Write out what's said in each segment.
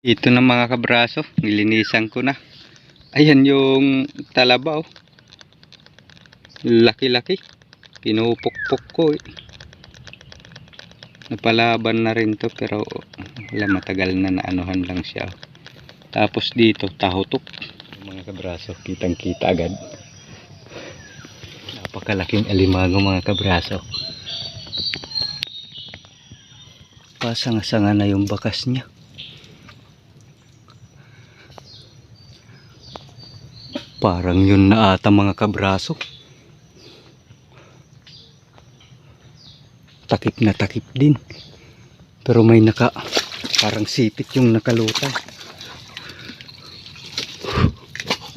Ito na mga kabraso, nilinisan ko na. Ayan yung talabaw. Laki-laki. Pinupukpok ko eh. Napalaban na rin to pero wala matagal na naanuhan lang siya. Tapos dito, tahutok. Mga kabraso, kitang kita agad. Napakalaking alimango mga kabraso. Pasanga-sanga na yung bakas niya. Parang yun na ata mga kabraso. Takip na takip din. Pero may naka, parang sipit yung nakalutang.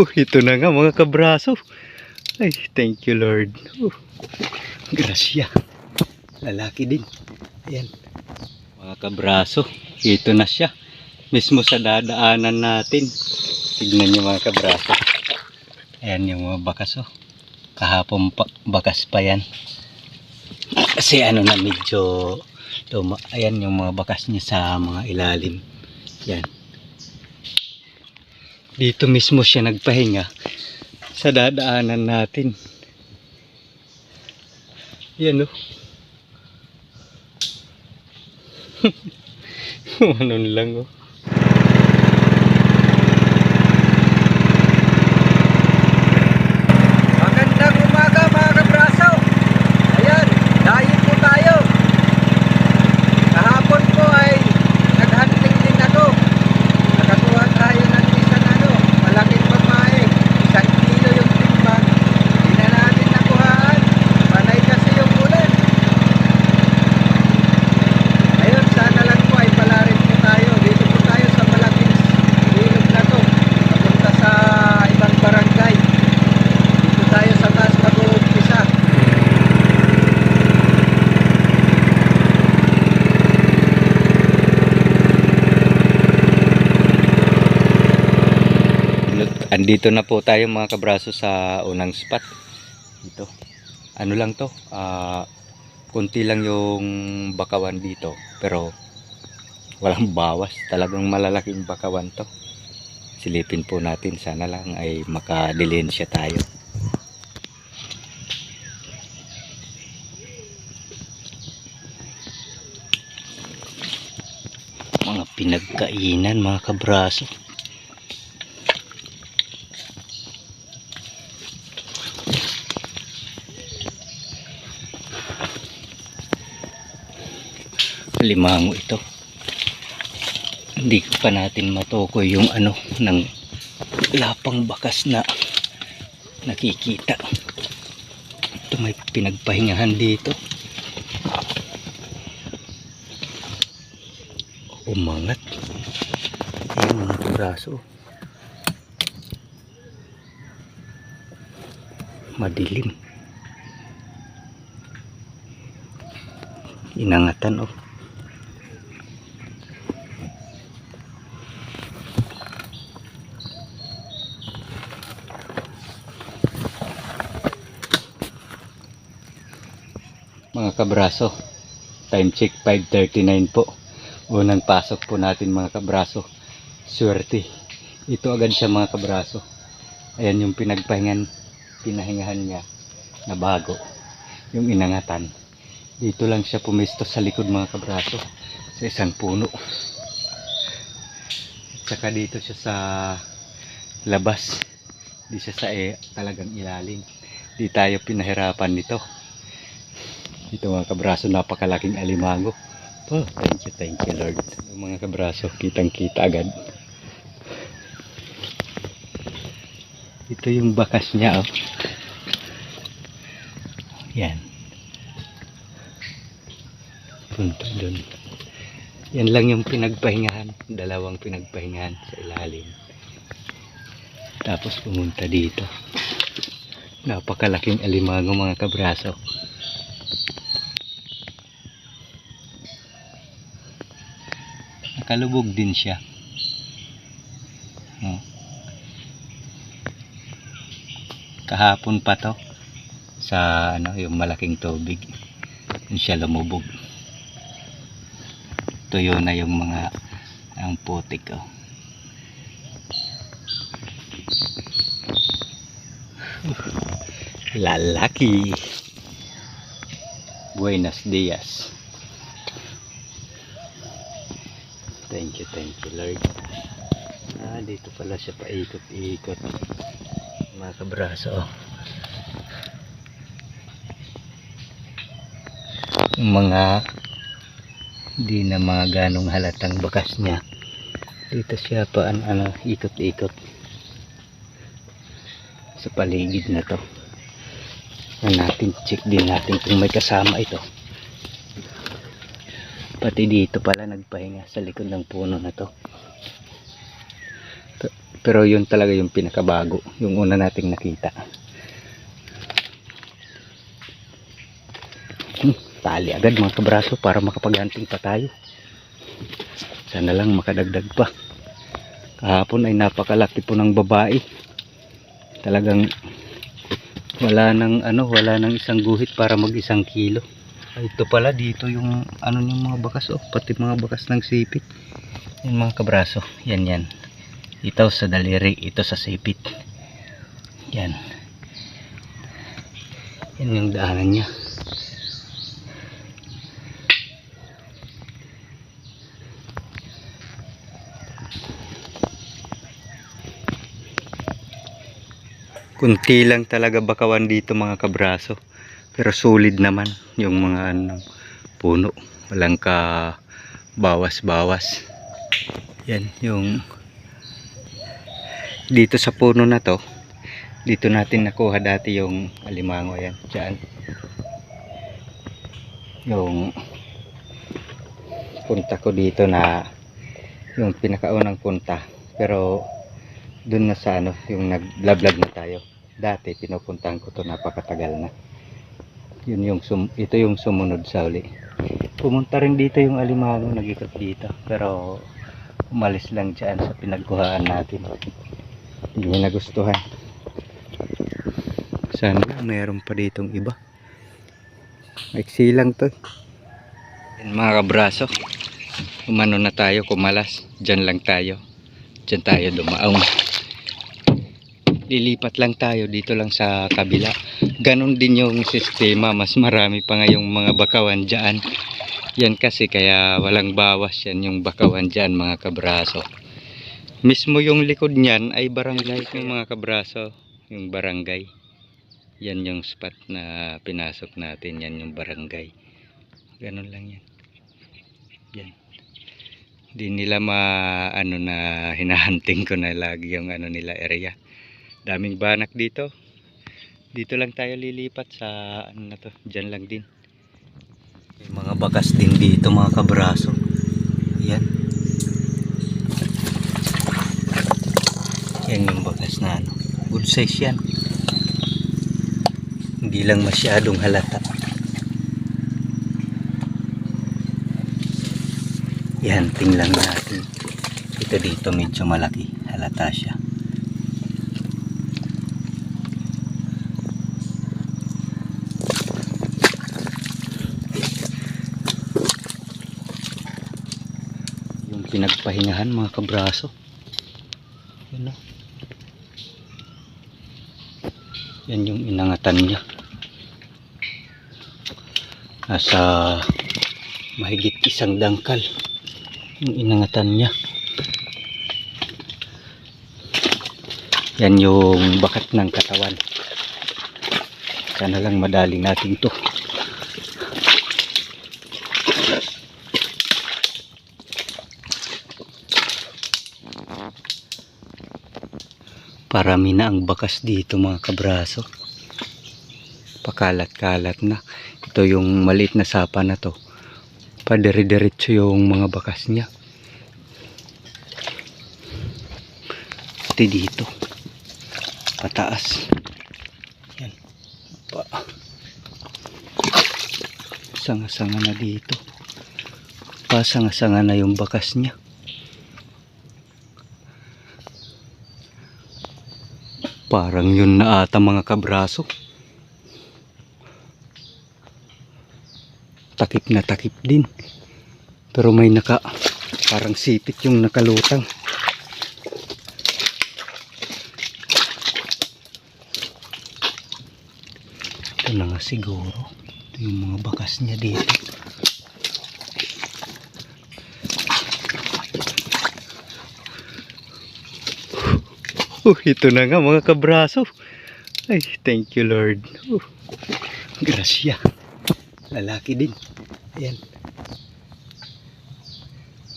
Oh, ito na nga mga kabraso. Ay, thank you Lord. Oh, grasya. Lalaki din. Ayan. Mga kabraso, ito na siya. Mismo sa dadaanan natin. Tignan niyo mga kabraso. Ayan yung mga bakas oh. Kahapon pa, bakas pa yan. Kasi ano na medyo luma. Ayan yung mga bakas niya sa mga ilalim. Yan. Dito mismo siya nagpahinga sa dadaanan natin. Yan oh. Ano lang oh. Magandang umaga mga kabraso. Ayan, dayin po tayo. Kahapon po ay naghunting din ako. Nakakuha tayo ng isang ano, malaking babae. Isang kilo yung timbang. Hindi na natin nakuhaan. Panay kasi yung ulan. Ayun, sana lang po ay palarin po tayo. Dito po tayo sa malaking ilog na to. Papunta sa ibang barangay. Dito tayo sa taas mag-uumpisa. Andito na po tayo mga kabraso sa unang spot. Dito. Ano lang to? Ah, kunti lang yung bakawan dito. Pero walang bawas. Talagang malalaking bakawan to. Silipin po natin. Sana lang ay makadilensya tayo. Mga pinagkainan mga kabraso. Limango ito. Hindi pa natin matukoy yung ano ng lapang bakas na nakikita. Ito may pinagpahingahan dito. Umangat. Ayan mga braso madilim. Inangatan oh mga kabraso. Time check 5.39 po. Unang pasok po natin mga kabraso. Swerte. Ito agad siya mga kabraso. Ayan yung pinagpahingan pinahingahan niya na bago. Yung inangatan. Dito lang siya pumisto sa likod mga kabraso. Sa isang puno. At saka dito siya sa labas. Di siya sa eh, talagang ilalim. Di tayo pinahirapan nito ito mga kabraso, napakalaking alimango. Oh, thank you, thank you Lord. Mga kabraso, kitang kita agad. Ito yung bakas niya, oh. Yan. Punta dun. Yan lang yung pinagpahingahan. Dalawang pinagpahingahan sa ilalim. Tapos pumunta dito. Napakalaking alimango mga kabraso. Nakalubog din siya. Oh. Kahapon pa to sa ano yung malaking tubig. Yun siya lumubog. Tuyo na yung mga Ang putik oh. Lalaki. Buenos dias. Thank you, thank you Lord. Ah, dito pala siya paikot-ikot. Mga kabraso. mga di na mga ganong halatang bakas niya. Dito siya pa ano, ano ikot-ikot sa paligid na to. Na natin check din natin kung may kasama ito. Pati dito pala nagpahinga sa likod ng puno na to. Pe- Pero yun talaga yung pinakabago, yung una nating nakita. Hmm, tali agad mga kabraso para makapaghanting pa tayo. Sana lang makadagdag pa. Kahapon ay napakalaki po ng babae. Talagang wala nang ano, wala nang isang guhit para mag isang kilo. Ay, ito pala dito yung ano yung mga bakas oh, pati mga bakas ng sipit. Yan mga kabraso, yan yan. Ito sa daliri, ito sa sipit. Yan. Yan yung daanan niya. Kunti lang talaga bakawan dito mga kabraso. Pero solid naman yung mga ano, puno. Walang ka bawas-bawas. Yan yung dito sa puno na to. Dito natin nakuha dati yung alimango yan. Diyan. Yung punta ko dito na yung pinakaunang punta. Pero dun na sa ano, yung naglablab na tayo. Dati pinupuntahan ko to napakatagal na. Yun yung sum- ito yung sumunod sa uli. Pumunta rin dito yung alimango, nagikot dito. Pero umalis lang dyan sa pinagkuhaan natin. Hindi niya nagustuhan. Sana mayroon pa ditong iba. Maiksi lang to. Yan mga kabraso. Umano na tayo, kumalas. Diyan lang tayo. Diyan tayo dumaong. Lilipat lang tayo dito lang sa kabila. Ganon din yung sistema. Mas marami pa ngayong mga bakawan dyan. Yan kasi kaya walang bawas yan yung bakawan dyan mga kabraso. Mismo yung likod niyan ay barangay yung mga kabraso. Yung barangay. Yan yung spot na pinasok natin. Yan yung barangay. Ganon lang yan. Yan. Di nila ma ano na hinahunting ko na lagi yung ano nila area. Daming banak dito. Dito lang tayo lilipat sa ano na to. Diyan lang din. May mga bakas din dito mga kabraso. Yan. Yan yung bakas na ano. Good size yan. Hindi lang masyadong halata. Yan, tingnan natin. Ito dito medyo malaki. Halata siya. Yung pinagpahingahan mga kabraso. Yan o. Yan yung inangatan niya. Nasa mahigit isang dangkal yung inangatan niya. Yan yung bakat ng katawan. Sana lang madali natin to. Parami na ang bakas dito mga kabraso. Pakalat-kalat na. Ito yung maliit na sapa na to. Padiri-diretso yung mga bakas niya. Pati dito. Pataas. Yan. Pa. Sanga-sanga na dito. Pasanga-sanga na yung bakas niya. Parang yun na ata mga kabraso. Takip na takip din. Pero may naka Parang sipit yung nakalutang. Ito na nga siguro. Ito yung mga bakas niya dito. Oh, ito na nga mga kabraso. Ay, thank you Lord. Oh, grasya. Lalaki din. Ayan.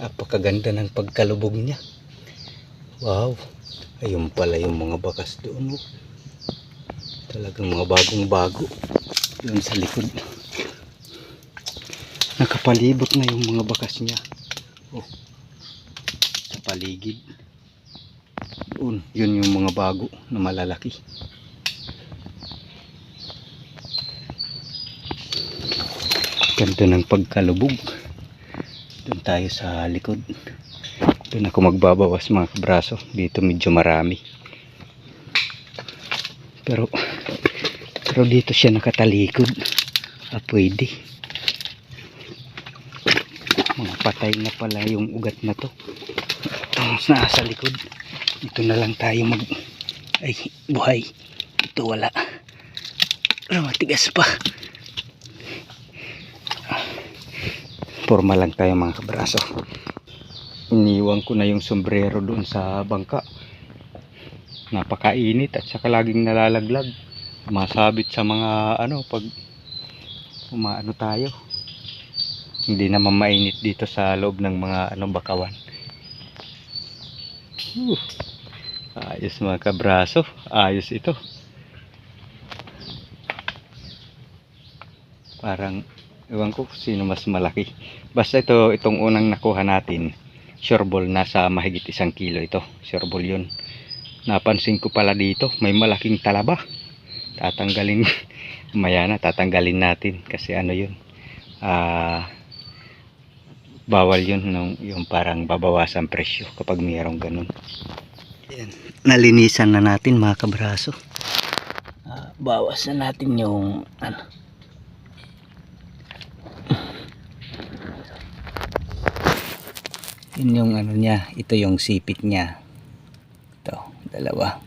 Napakaganda ng pagkalubog niya. Wow. Ayun pala yung mga bakas doon. Oh. Talagang mga bagong bago. Doon sa likod. Nakapalibot na yung mga bakas niya. Oh. Sa paligid. Doon, yun yung mga bago na malalaki. Ganda ng pagkalubog. Doon tayo sa likod. Doon ako magbabawas mga kabraso. Dito medyo marami. Pero pero dito siya nakatalikod. Ah, pwede. Mga patay na pala yung ugat na to. Tapos nasa likod. Ito na lang tayo mag... Ay, buhay. Ito wala. Matigas pa. Forma lang tayo mga kabraso. Iniwan ko na yung sombrero doon sa bangka. Napakainit at saka laging nalalaglag. Masabit sa mga ano pag umaano tayo. Hindi naman mainit dito sa loob ng mga ano bakawan. Whew. Ayos mga kabraso. Ayos ito. Parang, ewan ko sino mas malaki. Basta ito, itong unang nakuha natin, sureball, nasa mahigit isang kilo ito. Sureball yun. Napansin ko pala dito, may malaking talaba. Tatanggalin, maya na, tatanggalin natin. Kasi ano yun, ah, bawal yun, yung parang babawasan presyo kapag mayroong ganun. Yan. Nalinisan na natin mga kabraso. Ah, bawas na natin yung ano. Yun yung ano niya, ito yung sipit niya. Ito, dalawa.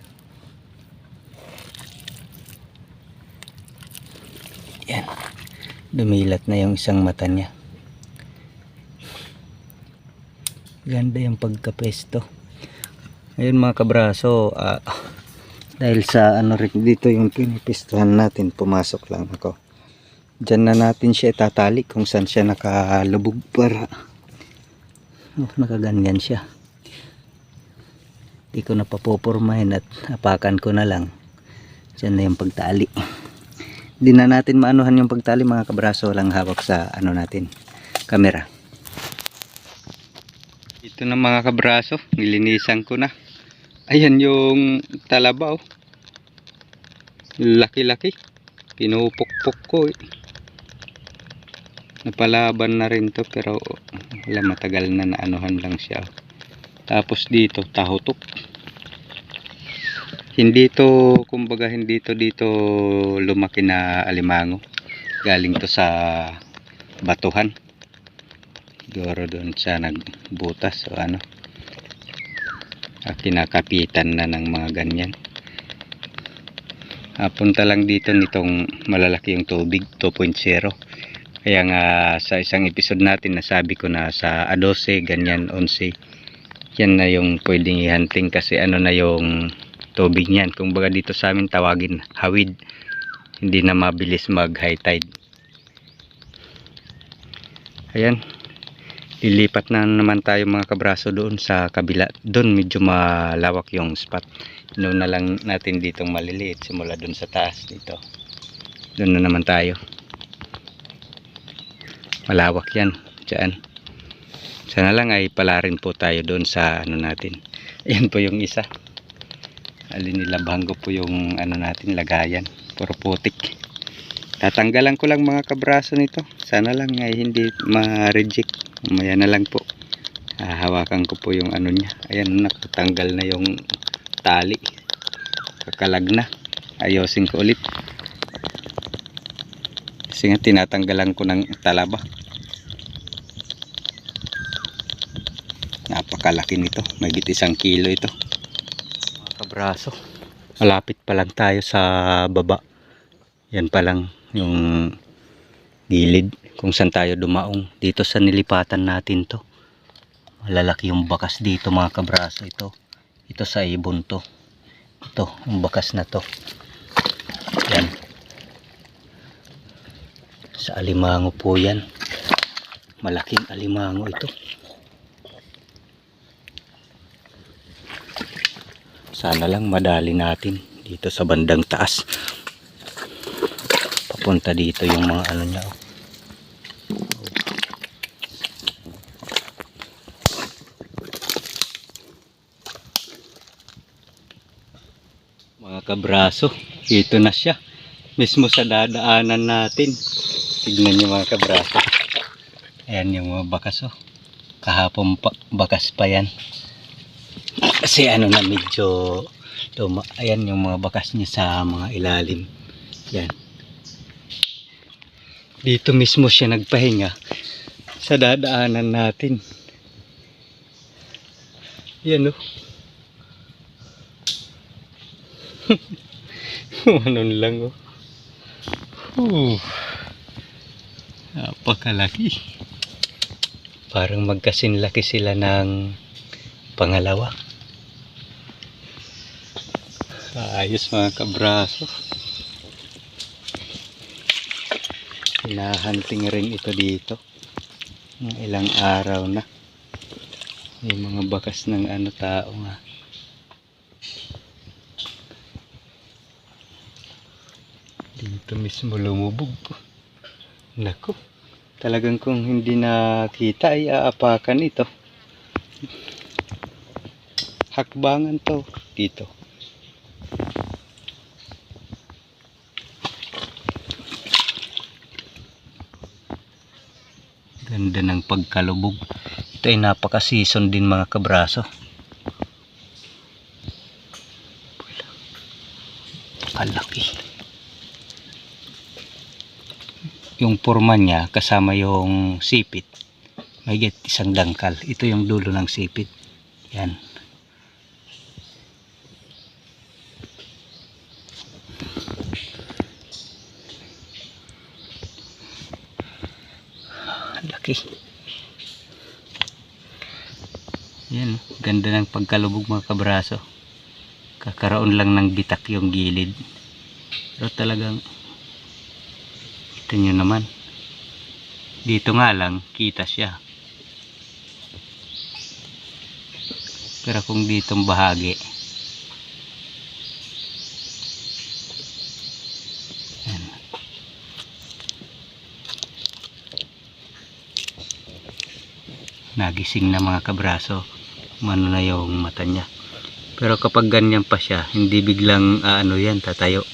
Yan. Dumilat na yung isang mata niya. Ganda yung pagkapesto. Ayun mga kabraso, ah, dahil sa ano rin dito yung pinipistahan natin, pumasok lang ako. Diyan na natin siya itatali kung saan siya nakalubog para oh, nakaganyan siya. Di ko na papupurmahin at apakan ko na lang. Diyan na yung pagtali. Hindi na natin maanuhan yung pagtali mga kabraso lang hawak sa ano natin, camera. Ito na mga kabraso, nilinisan ko na. Ayan yung talaba oh. Laki-laki. Pinupukpok ko eh. Napalaban na rin to pero wala matagal na naanuhan lang siya. Tapos dito tahutok. Hindi to kumbaga hindi to dito lumaki na alimango. Galing to sa batuhan. Siguro doon siya nagbutas o ano ah, kinakapitan na ng mga ganyan. Ah, punta lang dito nitong malalaki yung tubig 2.0 kaya nga sa isang episode natin nasabi ko na sa A12 ganyan 11 yan na yung pwedeng i-hunting kasi ano na yung tubig niyan. Kung baga dito sa amin tawagin hawid. Hindi na mabilis mag high tide. Ayan lilipat na naman tayo mga kabraso doon sa kabila. Doon medyo malawak yung spot. Doon na lang natin ditong maliliit simula doon sa taas dito. Doon na naman tayo. Malawak yan dyan. Sana lang ay pala rin po tayo doon sa ano natin. Ayan po yung isa. Alin nilabhang ko po yung ano natin lagayan. Puro putik tatanggalan ko lang mga kabraso nito. Sana lang ay hindi ma-reject. Umaya na lang po. Hahawakan ko po yung ano niya. Ayan nakatanggal na yung tali. Kakalag na. Ayosin ko ulit. Kasi nga tinatanggalan ko ng talaba. Napakalaki nito. Magit isang kilo ito. Mga kabraso. Malapit pa lang tayo sa baba. Yan pa lang yung gilid kung saan tayo dumaong. Dito sa nilipatan natin to. Malalaki yung bakas dito mga kabraso ito. Ito sa ibon to. Ito, yung bakas na to. Yan. Sa alimango po yan. Malaking alimango ito. Sana lang madali natin dito sa bandang taas. Papunta dito yung mga ano niya. Mga kabraso, ito na siya. Mismo sa dadaanan natin. Tignan niyo mga kabraso. Ayan yung mga bakas oh. Kahapon pa, bakas pa yan. Kasi ano na medyo. Ayan yung mga bakas niya sa mga ilalim. Yan. Dito mismo siya nagpahinga sa dadaanan natin. Yan oh. Manon lang oh. Uh, napakalaki. Parang magkasinlaki sila ng pangalawa. Ayos mga kabraso. Hinahunting rin ito dito. Ilang araw na. May mga bakas ng ano tao nga. Dito mismo lumubog po. Naku. Talagang kung hindi nakita ay aapakan ito. Hakbangan to dito. Ganda ng pagkalubog. Ito ay napaka-season din mga kabraso. Kalaki. Yung purma niya kasama yung sipit. May isang dangkal. Ito yung dulo ng sipit. Yan. Laki. Yan, ganda ng pagkalubog mga kabraso. Kakaroon lang ng bitak yung gilid. Pero talagang ito nyo naman. Dito nga lang, kita siya. Pero kung ditong bahagi, yan. Nagising na mga kabraso. Mano na yung mata niya. Pero kapag ganyan pa siya hindi biglang ano yan tatayo.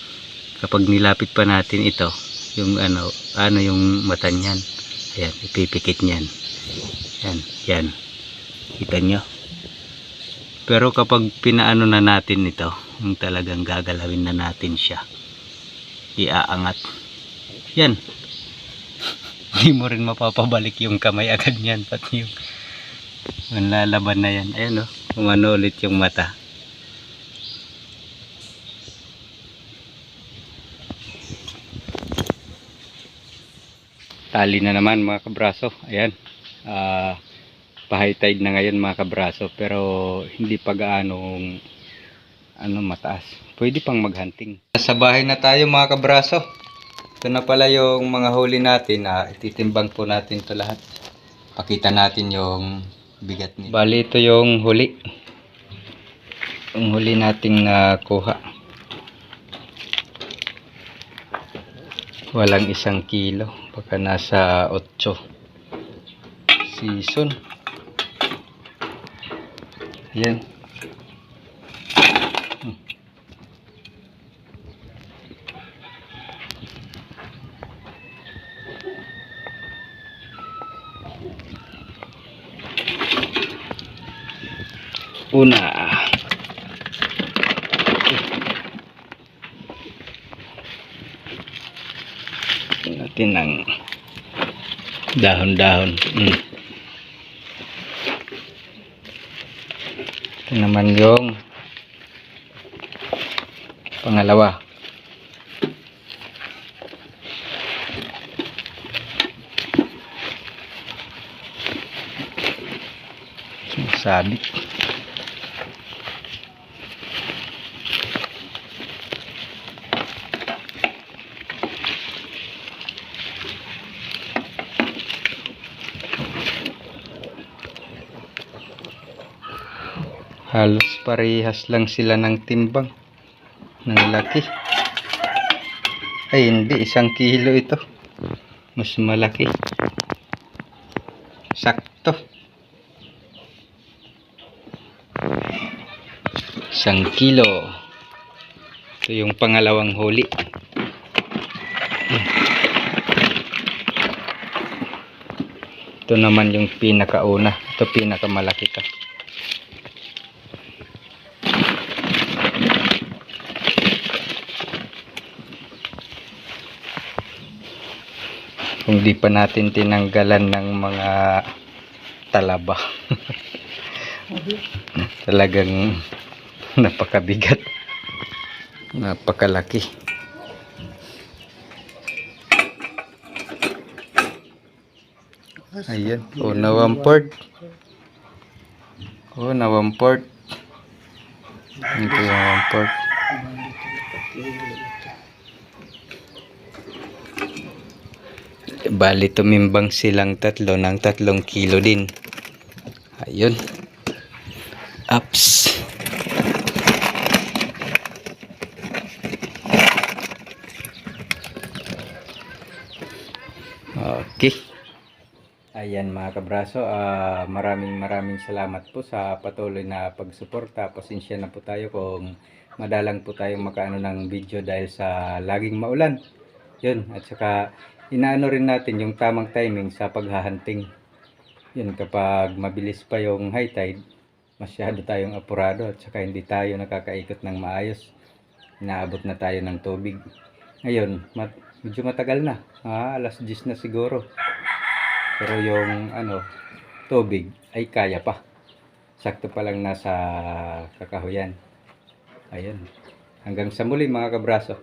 Kapag nilapit pa natin ito yung ano ano yung mata niyan? Ayan ipipikit niyan. Yan yan kita nyo pero kapag pinaano na natin ito yung talagang gagalawin na natin siya iaangat. Yan. Hindi mo rin mapapabalik yung kamay agad niyan pati yung yung lalaban na yan. Ayan o umano ulit yung mata. Tali na naman mga kabraso. Ayan. Ah pa-high tide na ngayon mga kabraso. Pero hindi pa gaanong ano mataas. Pwede pang maghunting sa bahay na tayo mga kabraso. Ito na pala yung mga huli natin. Ah, ititimbang po natin to lahat. Pakita natin yung bigat nila bali ito yung huli. Yung huli nating nakuha. Walang isang kilo. Baka nasa 8 season. Yan Hmm. Una natin ng dahon-dahon mm. Ito naman yung pangalawa. Sabi. Halos parehas lang sila ng timbang. Ng laki. Ay hindi, isang kilo ito. Mas malaki. Sakto. Isang kilo. Ito yung pangalawang huli. Ito naman yung pinakauna. Ito pinakamalaki ka. Kung di pa natin tinanggalan ng mga talaba. Talagang napakabigat. Napakalaki. Ayan. O na one port o na one port ito yung one Bali tumimbang silang tatlo ng tatlong kilo din. Ayun. Ups. Okay. Ayan mga kabraso, ah, maraming maraming salamat po sa patuloy na pagsuporta. Pasensya na po tayo kung madalang po tayong makaano ng video dahil sa laging maulan. Yun, at saka inaano rin natin yung tamang timing sa paghahunting. Yun, kapag mabilis pa yung high tide, masyado tayong apurado at saka hindi tayo nakakaikot ng maayos. Inaabot na tayo ng tubig. Ngayon, mat- medyo matagal na. Ah, alas 10 na siguro. Pero yung ano, tubig ay kaya pa. Sakto pa lang nasa kakahuyan. Ayun. Hanggang sa muli mga kabraso.